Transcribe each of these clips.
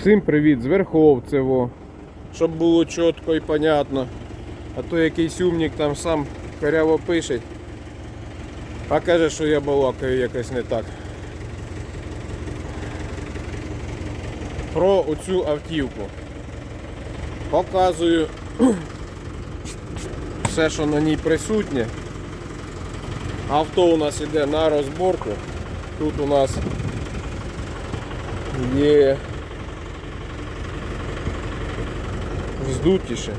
Всім привіт з Верховцево. Щоб було чітко і понятно. А то якийсь умник там сам коряво пише. А каже, що я балакаю якось не так. Про оцю автівку. Показую все, що на ній присутнє. Авто у нас іде на розборку. Тут у нас є вздутіше.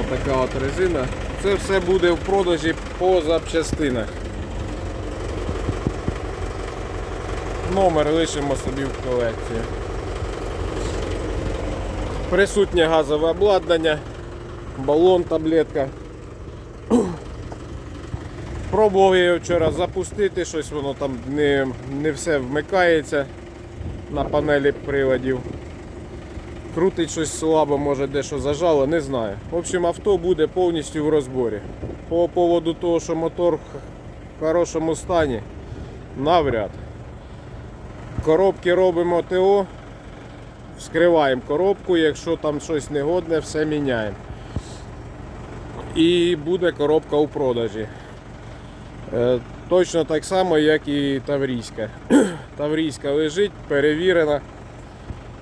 Ось така от резина. Це все буде в продажі по запчастинах. Номер лишимо собі в колекцію. Присутнє газове обладнання, балон, таблетка. Пробував я вчора запустити, щось воно там не, не все вмикається на панелі приладів. Крутить щось слабо, може дещо зажало, не знаю. В общем, авто буде повністю в розборі. По поводу того, що мотор в хорошому стані, навряд. Коробки робимо ТО, вскриваємо коробку, якщо там щось негодне, все міняємо. І буде коробка у продажі. Е, Точно так само, як і Таврійська. Таврійська лежить, перевірена.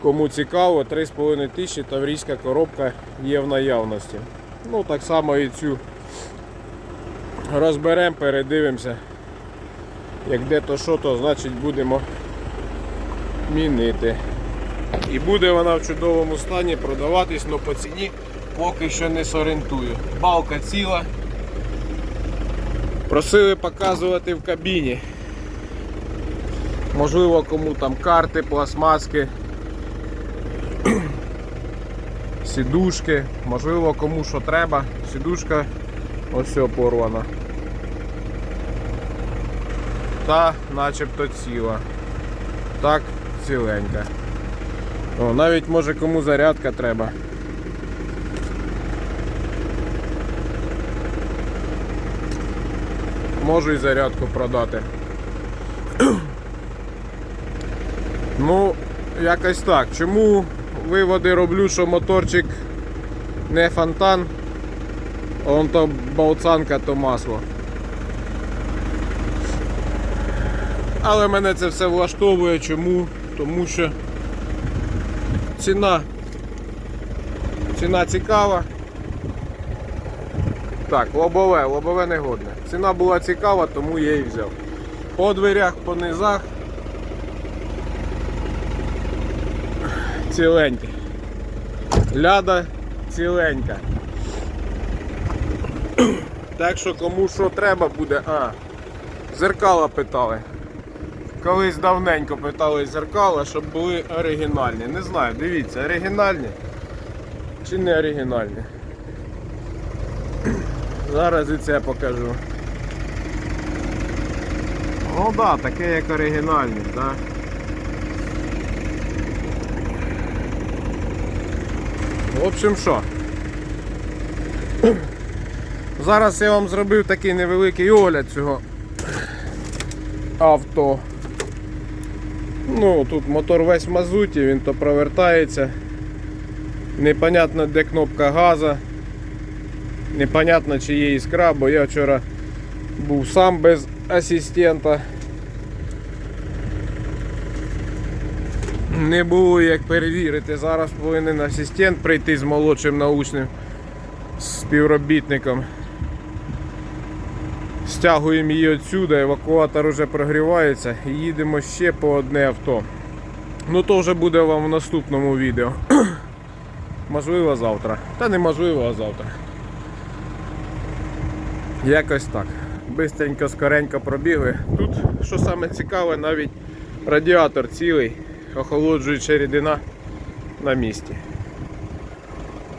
Кому цікаво, 3,5 тисячі таврійська коробка є в наявності. Ну так само і цю розберемо, передивимося. Як де то що, то значить будемо мінити. І буде вона в чудовому стані продаватись, але по ціні поки що не сорієнтую. Балка ціла. Просили показувати в кабіні. Можливо, кому там карти, пластмаски, сідушки, можливо, кому що треба. Сідушка ось порвана. Та начебто ціла. Так, ціленька. О, навіть може кому зарядка треба. Можу і зарядку продати. Ну, якось так. Чому виводи роблю, що моторчик не фонтан, а он то болцанка, то масло. Але мене це все влаштовує. Чому? Тому що ціна. Ціна цікава. Так, лобове, лобове не годне. Ціна була цікава, тому я її взяв. По дверях, по низах. Ціленьке. Ляда ціленька. Так що кому що треба буде. А, зеркала питали. Колись давненько питали зеркала, щоб були оригінальні. Не знаю, дивіться, оригінальні чи не оригінальні. Зараз і це покажу. Ну так, да, таке як оригінальні, так. Да. В общем що. Зараз я вам зробив такий невеликий огляд цього авто. Ну, тут мотор весь в мазуті, він то провертається. Непонятно де кнопка газа. Непонятно чи є іскра, бо я вчора був сам без асистента. Не було як перевірити. Зараз повинен асистент прийти з молодшим научним співробітником. Стягуємо її отсюди, евакуатор вже прогрівається і їдемо ще по одне авто. Ну то вже буде вам в наступному відео. Можливо завтра. Та неможливо, а завтра. Якось так. Бистренько, скоренько пробігли. Тут, що саме цікаве, навіть радіатор цілий, охолоджуюча рідина на місці.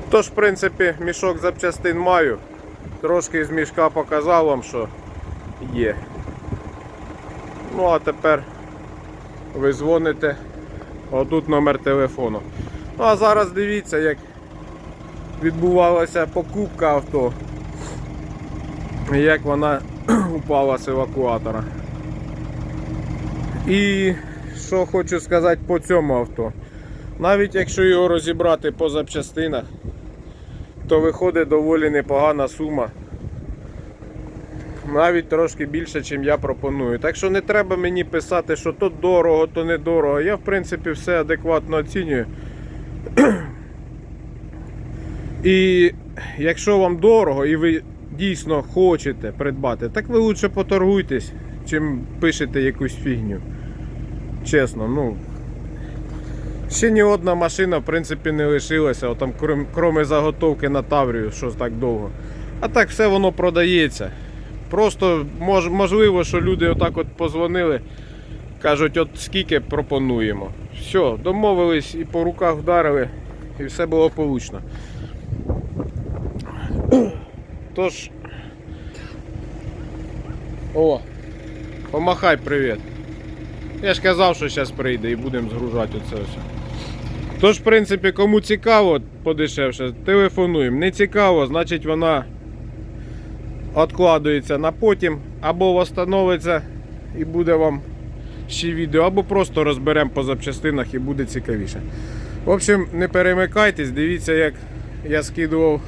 Тож, в принципі, мішок запчастин маю. Трошки з мішка показав вам, що є. Ну а тепер ви дзвоните. Отут номер телефону. Ну а зараз дивіться, як відбувалася покупка авто. І як вона упала з евакуатора. І що хочу сказати по цьому авто. Навіть якщо його розібрати по запчастинах, то виходить доволі непогана сума. Навіть трошки більше, ніж я пропоную. Так що не треба мені писати, що то дорого, то недорого. Я в принципі все адекватно оцінюю. І якщо вам дорого і ви дійсно хочете придбати, так ви лучше поторгуйтесь, чим пишете якусь фігню. Чесно, ну. Ще ні одна машина, в принципі, не лишилася, отам, крім, кроме заготовки на Таврію, що так довго. А так все воно продається. Просто мож, можливо, що люди отак от позвонили, кажуть, от скільки пропонуємо. Все, домовились і по руках вдарили, і все було получно. Тож. О, помахай привіт. Я ж казав, що зараз прийде і будемо згружати оце все. Тож, в принципі, кому цікаво подешевше, телефонуємо. Не цікаво, значить вона відкладується на потім, або встановиться і буде вам ще відео, або просто розберемо по запчастинах і буде цікавіше. В общем, не перемикайтесь, дивіться, як я скидував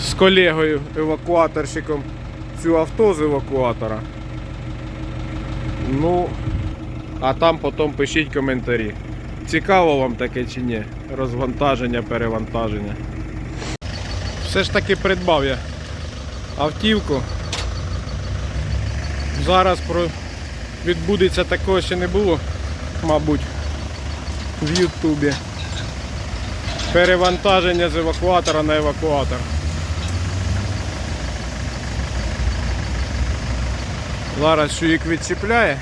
з колегою евакуаторщиком цю авто з евакуатора. Ну, а там потім пишіть коментарі. Цікаво вам таке чи ні? Розвантаження, перевантаження. Все ж таки придбав я автівку. Зараз про... відбудеться такого ще не було, мабуть, в Ютубі. Перевантаження з евакуатора на евакуатор. Зараз чоловік відчіпляє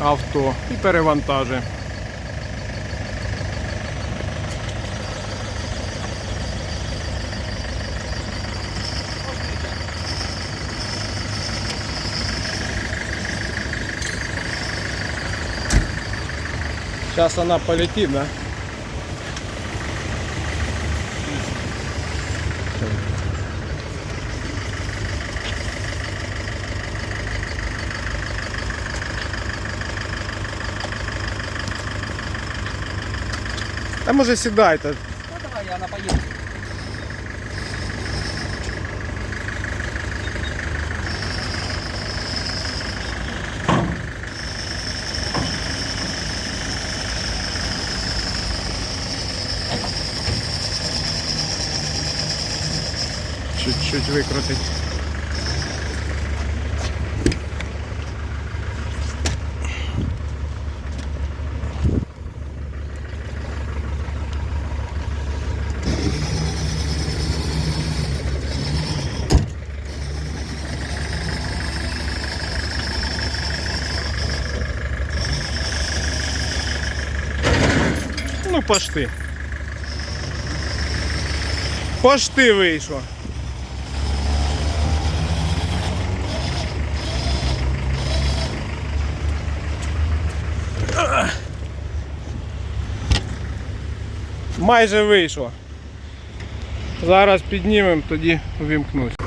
авто і перевантажує. Сейчас она полетит, да? А може сідайте. Ну давай, я на. Чуть-чуть викрутить. Пошти. Пошти вийшло. Майже вийшло. Зараз піднімемо, тоді увімкнусь.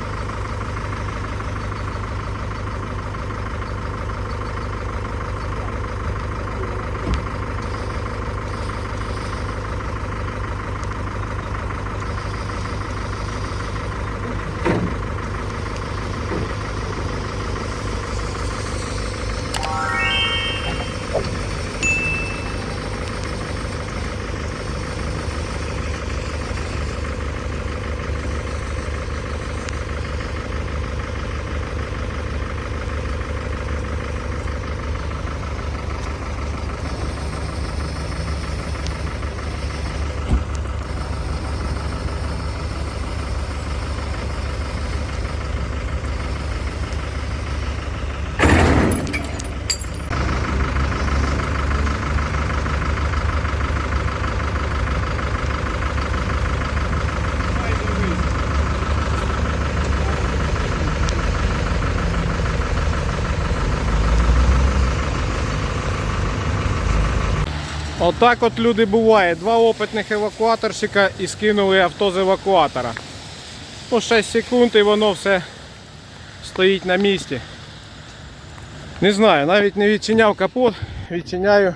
Отак от люди буває. Два опитних евакуаторщика і скинули авто з евакуатора. Ну 6 секунд і воно все стоїть на місці. Не знаю, навіть не відчиняв капот, відчиняю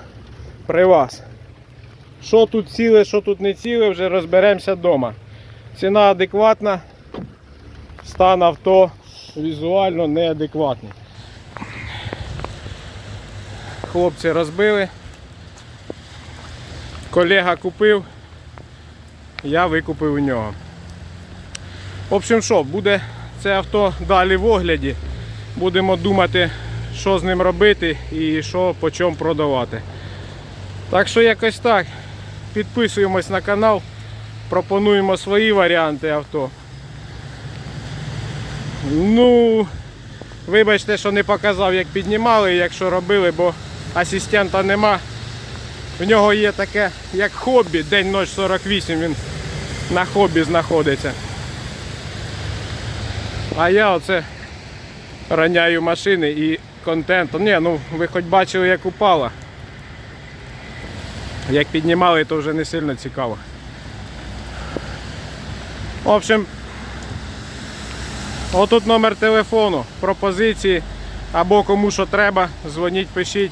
при вас. Що тут ціле, що тут не ціле, вже розберемося вдома. Ціна адекватна, стан авто візуально неадекватний. Хлопці розбили. Колега купив, я викупив у нього. В общем, що, буде це авто далі в огляді. Будемо думати, що з ним робити і що по чому продавати. Так що якось так. Підписуємось на канал, пропонуємо свої варіанти авто. Ну, вибачте, що не показав, як піднімали, як що робили, бо асистента нема. В нього є таке, як хобі, день ночь 48, він на хобі знаходиться. А я оце раняю машини і контент. Ні, ну ви хоч бачили, як упала. Як піднімали, то вже не сильно цікаво. В общем, отут номер телефону, пропозиції або кому що треба, дзвоніть, пишіть.